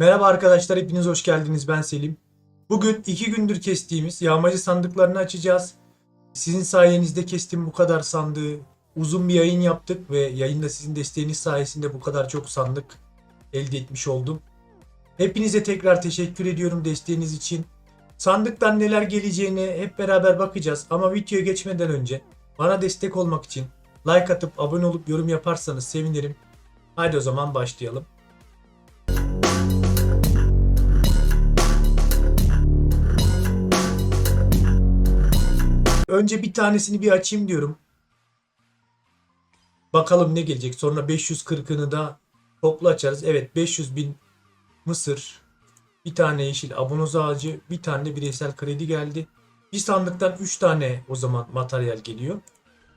Merhaba arkadaşlar, hepiniz hoş geldiniz. Ben Selim. Bugün iki gündür kestiğimiz yağmacı sandıklarını açacağız. Sizin sayenizde kestim bu kadar sandığı. Uzun bir yayın yaptık ve yayında sizin desteğiniz sayesinde bu kadar çok sandık elde etmiş oldum. Hepinize tekrar teşekkür ediyorum desteğiniz için. Sandıktan neler geleceğine hep beraber bakacağız ama videoya geçmeden önce bana destek olmak için like atıp abone olup yorum yaparsanız sevinirim. Haydi o zaman başlayalım. Önce bir tanesini bir açayım diyorum. Bakalım ne gelecek. Sonra 540'ını da toplu açarız. Evet 500 bin mısır. Bir tane yeşil abonoz ağacı. Bir tane bireysel kredi geldi. Bir sandıktan 3 tane o zaman materyal geliyor.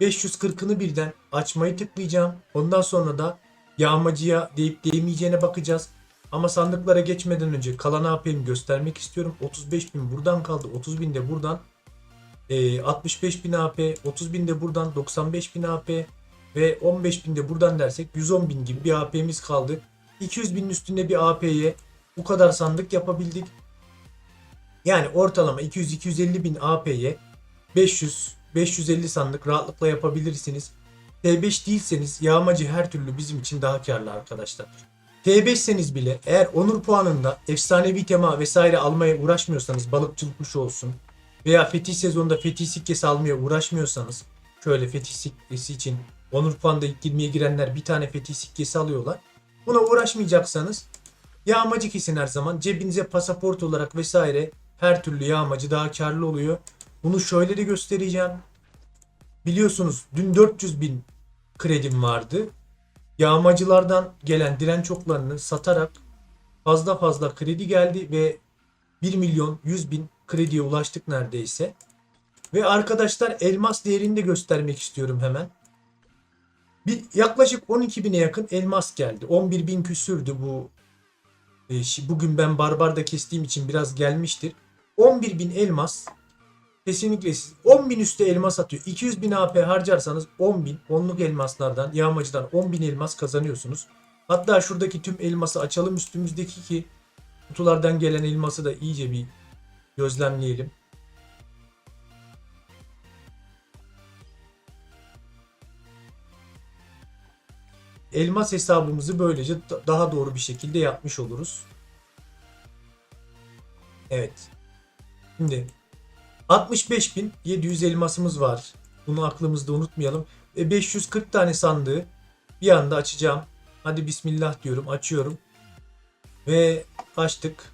540'ını birden açmayı tıklayacağım. Ondan sonra da yağmacıya deyip değmeyeceğine bakacağız. Ama sandıklara geçmeden önce kalan AP'mi göstermek istiyorum. 35 bin buradan kaldı. 30 bin de buradan. E, 65 bin AP, 30 bin de buradan, 95 bin AP ve 15 bin de buradan dersek 110 bin gibi bir AP'miz kaldı. 200 binin üstünde bir AP'ye bu kadar sandık yapabildik. Yani ortalama 200-250 bin AP'ye 500-550 sandık rahatlıkla yapabilirsiniz. T5 değilseniz yağmacı her türlü bizim için daha karlı arkadaşlar. T5'seniz bile eğer onur puanında efsanevi tema vesaire almaya uğraşmıyorsanız balıkçılık kuşu olsun veya fetih sezonunda fetih sikkesi almaya uğraşmıyorsanız şöyle fetih sikkesi için onur puanda 20'ye girenler bir tane fetih sikkesi alıyorlar. Buna uğraşmayacaksanız yağmacı kesin her zaman cebinize pasaport olarak vesaire her türlü yağmacı daha karlı oluyor. Bunu şöyle de göstereceğim. Biliyorsunuz dün 400 bin kredim vardı. Yağmacılardan gelen direnç oklarını satarak fazla fazla kredi geldi ve 1 milyon 100 bin krediye ulaştık neredeyse. Ve arkadaşlar elmas değerini de göstermek istiyorum hemen. Bir, yaklaşık 12 bine yakın elmas geldi. 11 bin küsürdü bu. E, bugün ben barbarda kestiğim için biraz gelmiştir. 11 bin elmas kesinlikle siz 10 bin üstü elmas atıyor. 200 bin AP harcarsanız 10 bin onluk elmaslardan yağmacıdan 10 bin elmas kazanıyorsunuz. Hatta şuradaki tüm elması açalım üstümüzdeki ki kutulardan gelen elması da iyice bir gözlemleyelim. Elmas hesabımızı böylece da- daha doğru bir şekilde yapmış oluruz. Evet. Şimdi 65.700 elmasımız var. Bunu aklımızda unutmayalım. Ve 540 tane sandığı bir anda açacağım. Hadi bismillah diyorum. Açıyorum. Ve açtık.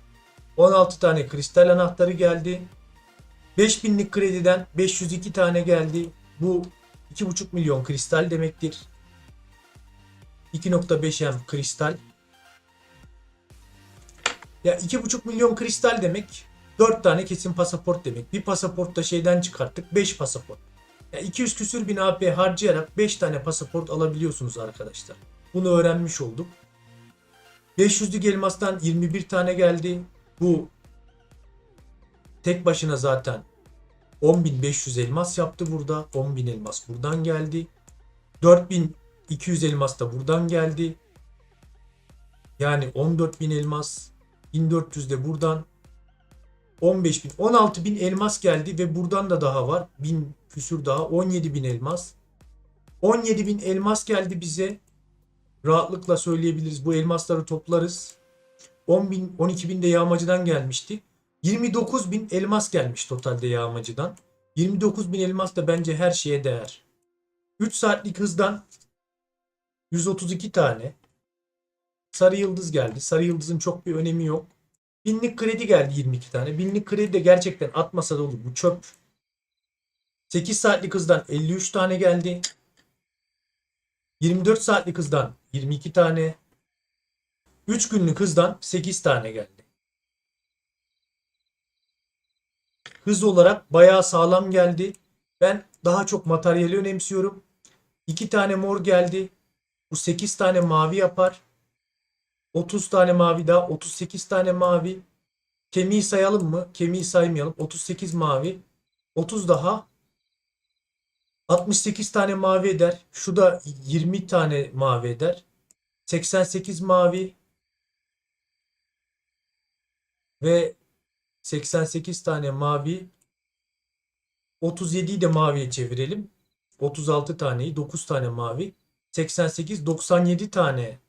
16 tane kristal anahtarı geldi. 5000'lik krediden 502 tane geldi. Bu 2,5 milyon kristal demektir. 2.5M kristal. Ya 2,5 milyon kristal demek 4 tane kesin pasaport demek. Bir pasaport da şeyden çıkarttık 5 pasaport. Ya 200 küsür bin AP harcayarak 5 tane pasaport alabiliyorsunuz arkadaşlar. Bunu öğrenmiş olduk. 500'lük elmastan 21 tane geldi. Bu tek başına zaten 10.500 elmas yaptı burada. 10.000 elmas buradan geldi. 4200 elmas da buradan geldi. Yani 14.000 elmas. 1400 de buradan. 15.000, 16.000 elmas geldi ve buradan da daha var. 1000 küsür daha. 17.000 elmas. 17.000 elmas geldi bize. Rahatlıkla söyleyebiliriz. Bu elmasları toplarız. 10 bin, 12 bin de yağmacıdan gelmişti. 29 bin elmas gelmiş totalde yağmacıdan. 29 bin elmas da bence her şeye değer. 3 saatlik hızdan 132 tane. Sarı yıldız geldi. Sarı yıldızın çok bir önemi yok. Binlik kredi geldi 22 tane. Binlik kredi de gerçekten atmasa da olur. Bu çöp. 8 saatlik hızdan 53 tane geldi. 24 saatlik hızdan 22 tane. 3 günlük hızdan 8 tane geldi. Hız olarak bayağı sağlam geldi. Ben daha çok materyali önemsiyorum. 2 tane mor geldi. Bu 8 tane mavi yapar. 30 tane mavi daha 38 tane mavi. Kemiği sayalım mı? Kemiği saymayalım. 38 mavi. 30 daha 68 tane mavi eder. Şu da 20 tane mavi eder. 88 mavi. ve 88 tane mavi 37'yi de maviye çevirelim. 36 taneyi 9 tane mavi 88 97 tane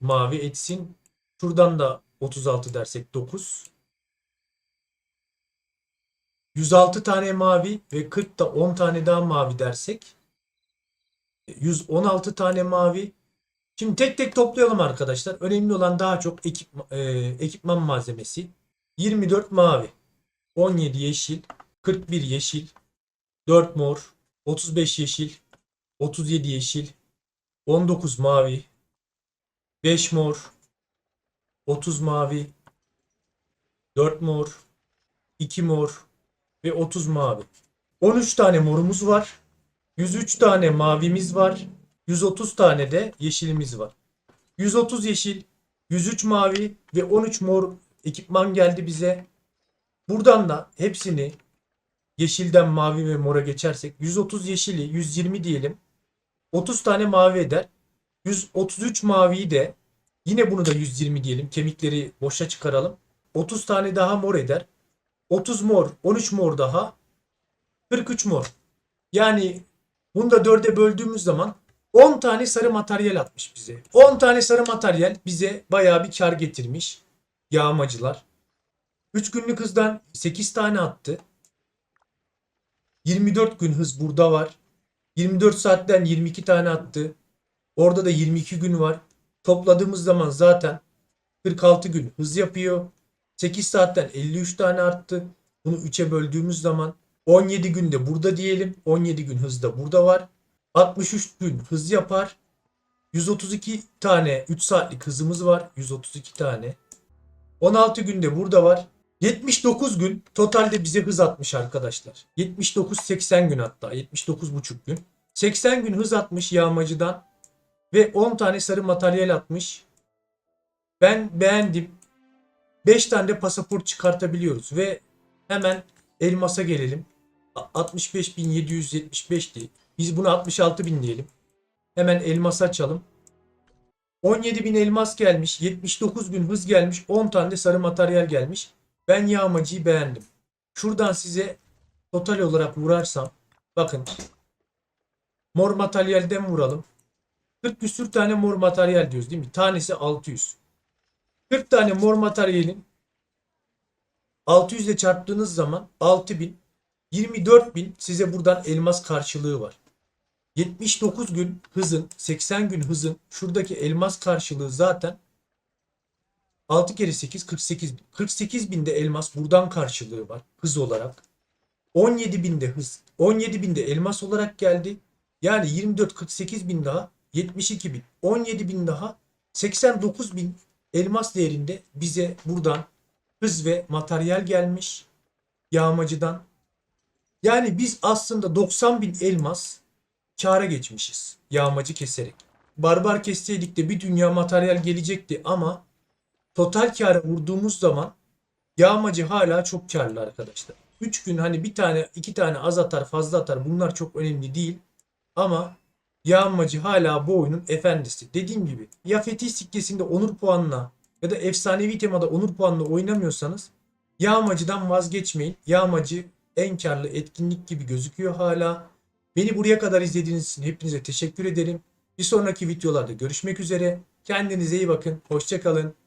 mavi etsin. Şuradan da 36 dersek 9. 106 tane mavi ve 40 da 10 tane daha mavi dersek 116 tane mavi. Şimdi tek tek toplayalım arkadaşlar. Önemli olan daha çok ekip, e, ekipman malzemesi. 24 mavi, 17 yeşil, 41 yeşil, 4 mor, 35 yeşil, 37 yeşil, 19 mavi, 5 mor, 30 mavi, 4 mor, 2 mor ve 30 mavi. 13 tane morumuz var. 103 tane mavimiz var. 130 tane de yeşilimiz var. 130 yeşil, 103 mavi ve 13 mor ekipman geldi bize. Buradan da hepsini yeşilden mavi ve mora geçersek 130 yeşili 120 diyelim. 30 tane mavi eder. 133 maviyi de yine bunu da 120 diyelim. Kemikleri boşa çıkaralım. 30 tane daha mor eder. 30 mor, 13 mor daha 43 mor. Yani bunu da 4'e böldüğümüz zaman 10 tane sarı materyal atmış bize. 10 tane sarı materyal bize bayağı bir kar getirmiş. Yağmacılar. 3 günlük hızdan 8 tane attı. 24 gün hız burada var. 24 saatten 22 tane attı. Orada da 22 gün var. Topladığımız zaman zaten 46 gün hız yapıyor. 8 saatten 53 tane arttı. Bunu 3'e böldüğümüz zaman 17 günde burada diyelim. 17 gün hızda burada var. 63 gün hız yapar. 132 tane 3 saatlik hızımız var. 132 tane. 16 günde burada var. 79 gün totalde bize hız atmış arkadaşlar. 79-80 gün hatta. 79,5 gün. 80 gün hız atmış yağmacıdan. Ve 10 tane sarı materyal atmış. Ben beğendim. 5 tane de pasaport çıkartabiliyoruz. Ve hemen elmasa gelelim. 65.775'ti. Biz bunu 66.000 diyelim. Hemen elmas açalım. 17.000 elmas gelmiş. 79 gün hız gelmiş. 10 tane de sarı materyal gelmiş. Ben yağmacıyı beğendim. Şuradan size total olarak vurarsam. Bakın. Mor materyalden vuralım. 40 küsür tane mor materyal diyoruz değil mi? Tanesi 600. 40 tane mor materyalin 600 ile çarptığınız zaman 6000 24.000 size buradan elmas karşılığı var. 79 gün hızın 80 gün hızın şuradaki elmas karşılığı zaten 6 kere 8 48 bin. 48 binde elmas buradan karşılığı var hız olarak. 17 binde hız 17 binde elmas olarak geldi. Yani 24 48 bin daha 72 bin 17 bin daha 89 bin elmas değerinde bize buradan hız ve materyal gelmiş yağmacıdan. Yani biz aslında 90 bin elmas kâra geçmişiz yağmacı keserek. Barbar kesseydik de bir dünya materyal gelecekti ama total kâra vurduğumuz zaman yağmacı hala çok karlı arkadaşlar. 3 gün hani bir tane iki tane az atar fazla atar bunlar çok önemli değil. Ama yağmacı hala bu oyunun efendisi. Dediğim gibi ya fetih sikkesinde onur puanla ya da efsanevi temada onur puanla oynamıyorsanız yağmacıdan vazgeçmeyin. Yağmacı en karlı etkinlik gibi gözüküyor hala. Beni buraya kadar izlediğiniz için hepinize teşekkür ederim. Bir sonraki videolarda görüşmek üzere. Kendinize iyi bakın. Hoşçakalın.